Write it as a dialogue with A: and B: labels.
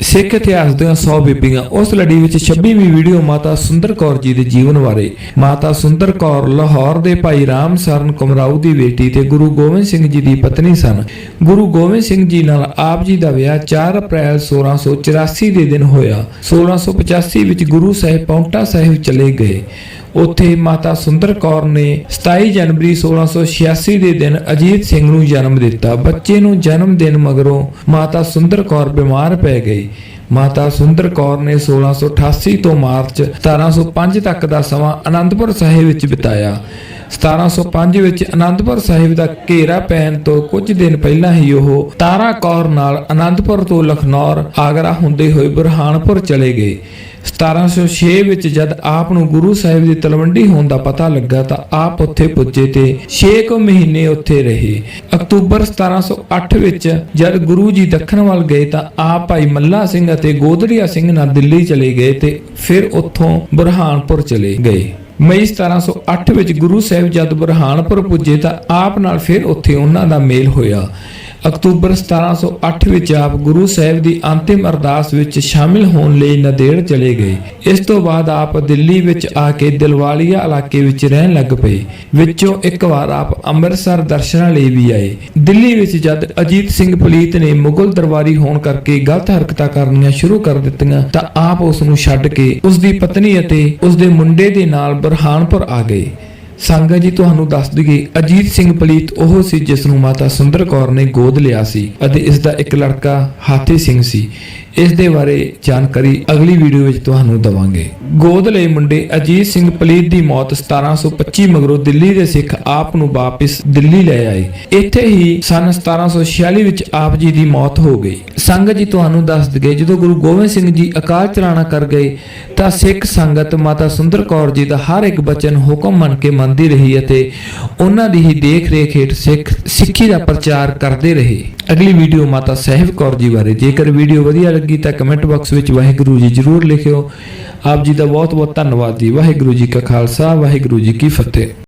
A: ਸਿੱਖ ਇਤਿਹਾਸ ਦੀਆਂ 100 ਬੀਬੀਆਂ ਉਸ ਲੜੀ ਵਿੱਚ 26ਵੀਂ ਵੀਡੀਓ ਮਾਤਾ ਸੁੰਦਰ ਕੌਰ ਜੀ ਦੇ ਜੀਵਨ ਬਾਰੇ। ਮਾਤਾ ਸੁੰਦਰ ਕੌਰ ਲਾਹੌਰ ਦੇ ਭਾਈ ਰਾਮ ਸਰਨ ਕੁਮਰਾਉ ਦੀ ਬੇਟੀ ਤੇ ਗੁਰੂ ਗੋਬਿੰਦ ਸਿੰਘ ਜੀ ਦੀ ਪਤਨੀ ਸਨ। ਗੁਰੂ ਗੋਬਿੰਦ ਸਿੰਘ ਜੀ ਨਾਲ ਆਪ ਜੀ ਦਾ ਵਿਆਹ 4 ਅਪ੍ਰੈਲ 1684 ਦੇ ਦਿਨ ਹੋਇਆ। 1685 ਵਿੱਚ ਗੁਰੂ ਸਾਹਿਬ ਪੌਂਟਾ ਸਾਹਿਬ ਚਲੇ ਗਏ। ਉੱਥੇ ਮਾਤਾ ਸੁੰਦਰ ਕੌਰ ਨੇ 27 ਜਨਵਰੀ 1686 ਦੇ ਦਿਨ ਅਜੀਤ ਸਿੰਘ ਨੂੰ ਜਨਮ ਦਿੱਤਾ। ਬੱਚੇ ਨੂੰ ਜਨਮ ਦਿਨ ਮਗਰੋਂ ਮਾਤਾ ਸੁੰਦਰ ਕੌਰ ਬਿਮਾਰ ਪੈ ਗਈ। ਮਾਤਾ ਸੁੰਦਰ ਕੌਰ ਨੇ 1688 ਤੋਂ ਮਾਰਚ 1705 ਤੱਕ ਦਾ ਸਮਾਂ ਅਨੰਦਪੁਰ ਸਾਹਿਬ ਵਿੱਚ ਬਿਤਾਇਆ। 1705 ਵਿੱਚ ਅਨੰਦਪੁਰ ਸਾਹਿਬ ਦਾ ਘੇਰਾ ਪੈਣ ਤੋਂ ਕੁਝ ਦਿਨ ਪਹਿਲਾਂ ਹੀ ਉਹ ਤਾਰਾ ਕੌਰ ਨਾਲ ਅਨੰਦਪੁਰ ਤੋਂ ਲਖਨੌਰ, ਆਗਰਾ ਹੁੰਦੇ ਹੋਏ ਬੁਰਹਾਨਪੁਰ ਚਲੇ ਗਏ। 1706 ਵਿੱਚ ਜਦ ਆਪ ਨੂੰ ਗੁਰੂ ਸਾਹਿਬ ਦੀ ਤਲਵੰਡੀ ਹੋਣ ਦਾ ਪਤਾ ਲੱਗਾ ਤਾਂ ਆਪ ਉੱਥੇ ਪੁੱਜੇ ਤੇ 6 ਕੁ ਮਹੀਨੇ ਉੱਥੇ ਰਹੇ। ਅਕਤੂਬਰ 1708 ਵਿੱਚ ਜਦ ਗੁਰੂ ਜੀ ਦੱਖਣ ਵੱਲ ਗਏ ਤਾਂ ਆਪ ਭਾਈ ਮੱਲਾ ਸਿੰਘ ਅਤੇ ਗੋਦੜੀਆ ਸਿੰਘ ਨਾਲ ਦਿੱਲੀ ਚਲੇ ਗਏ ਤੇ ਫਿਰ ਉੱਥੋਂ ਬੁਰਹਾਨਪੁਰ ਚਲੇ ਗਏ। ਮਈ 1708 ਵਿੱਚ ਗੁਰੂ ਸਾਹਿਬ ਜਦ ਬੁਰਹਾਨਪੁਰ ਪੁੱਜੇ ਤਾਂ ਆਪ ਨਾਲ ਫਿਰ ਉੱਥੇ ਉਹਨਾਂ ਦਾ ਮੇਲ ਹੋਇਆ। ਅਕਤੂਬਰ 1708 ਵਿੱਚ ਆਪ ਗੁਰੂ ਸਾਹਿਬ ਦੀ ਅੰਤਿਮ ਅਰਦਾਸ ਵਿੱਚ ਸ਼ਾਮਿਲ ਹੋਣ ਲਈ ਨਦੇੜ ਚਲੇ ਗਏ। ਇਸ ਤੋਂ ਬਾਅਦ ਆਪ ਦਿੱਲੀ ਵਿੱਚ ਆ ਕੇ ਦਿਲਵਾਲੀਆ ਇਲਾਕੇ ਵਿੱਚ ਰਹਿਣ ਲੱਗ ਪਏ। ਵਿੱਚੋਂ ਇੱਕ ਵਾਰ ਆਪ ਅੰਮ੍ਰਿਤਸਰ ਦਰਸ਼ਨਾਂ ਲਈ ਵੀ ਆਏ। ਦਿੱਲੀ ਵਿੱਚ ਜਦ ਅਜੀਤ ਸਿੰਘ ਪਲੀਤ ਨੇ ਮੁਗਲ ਦਰਬਾਰੀ ਹੋਣ ਕਰਕੇ ਗਲਤ ਹਰਕਤਾਂ ਕਰਨੀਆਂ ਸ਼ੁਰੂ ਕਰ ਦਿੱਤੀਆਂ, ਤਾਂ ਆਪ ਉਸ ਨੂੰ ਛੱਡ ਕੇ ਉਸ ਦੀ ਪਤਨੀ ਅਤੇ ਉਸ ਦੇ ਮੁੰਡੇ ਦੇ ਨਾਲ ਬਰਹਾਨਪੁਰ ਆ ਗਏ। ਸੰਗਤ ਜੀ, ਤੁਹਾਨੂੰ ਦੱਸ ਦਈਏ, ਅਜੀਤ ਸਿੰਘ ਪਲੀਤ ਉਹ ਸੀ ਜਿਸ ਨੂੰ ਮਾਤਾ ਸੁੰਦਰ ਕੌਰ ਨੇ ਗੋਦ ਲਿਆ ਸੀ ਅਤੇ ਇਸ ਦਾ ਇੱਕ ਲੜਕਾ ਹਾਥੀ ਸਿੰਘ ਸੀ। ਇਸ ਦੇ ਬਾਰੇ ਜਾਣਕਾਰੀ ਅਗਲੀ ਵੀਡੀਓ ਵਿੱਚ ਤੁਹਾਨੂੰ ਦਵਾਂਗੇ। ਗੋਦ ਲਏ ਮੁੰਡੇ ਅਜੀਤ ਸਿੰਘ ਪਲੀਤ ਦੀ ਮੌਤ 1725 ਮਗਰੋਂ ਦਿੱਲੀ ਦੇ ਸਿੱਖ ਆਪ ਨੂੰ ਵਾਪਸ ਦਿੱਲੀ ਲੈ ਆਏ। ਇੱਥੇ ਹੀ ਸਨ 1746 ਵਿੱਚ ਆਪ ਜੀ ਦੀ ਮੌਤ ਹੋ ਗਈ। ਸੰਗਤ ਜੀ, ਤੁਹਾਨੂੰ ਦੱਸ ਦਈਏ, ਜਦੋਂ ਗੁਰੂ ਗੋਬਿੰਦ ਸਿੰਘ ਜੀ ਅਕਾਲ ਚਲਾਣਾ ਕਰ ਗਏ, ਤਾਂ ਸਿੱਖ ਸੰਗਤ ਮਾਤਾ ਸੁੰਦਰ ਕੌਰ ਜੀ ਦਾ ਹਰ ਇੱਕ ਬਚਨ ਹੁਕਮ ਮੰਨ ਕੇ ਮੰਨਦੀ ਰਹੀ ਅਤੇ ਉਹਨਾਂ ਦੀ ਹੀ ਦੇਖ ਰੇਖ ਹੇਠ ਸਿੱਖ ਸਿੱਖੀ ਦਾ ਪ੍ਰਚਾਰ ਕਰਦੇ ਰਹੇ। ਅਗਲੀ ਵੀਡੀਓ ਮਾਤਾ ਸਾਹਿਬ ਕੌਰ ਜੀ ਬਾਰੇ। ਜੇਕਰ ਵੀਡੀਓ ਵਧੀਆ ਲੱਗੀ ਤਾਂ ਕਮੈਂਟ ਬਾਕਸ ਵਿੱਚ ਵਾਹਿਗੁਰੂ ਜੀ ਜ਼ਰੂਰ ਲਿਖਿਓ। ਆਪ ਜੀ ਦਾ ਬਹੁਤ ਬਹੁਤ ਧੰਨਵਾਦ ਜੀ। ਵਾਹਿਗੁਰੂ ਜੀ ਕਾ ਖਾਲਸਾ, ਵਾਹਿਗੁਰੂ ਜੀ ਕੀ ਫਤਿਹ।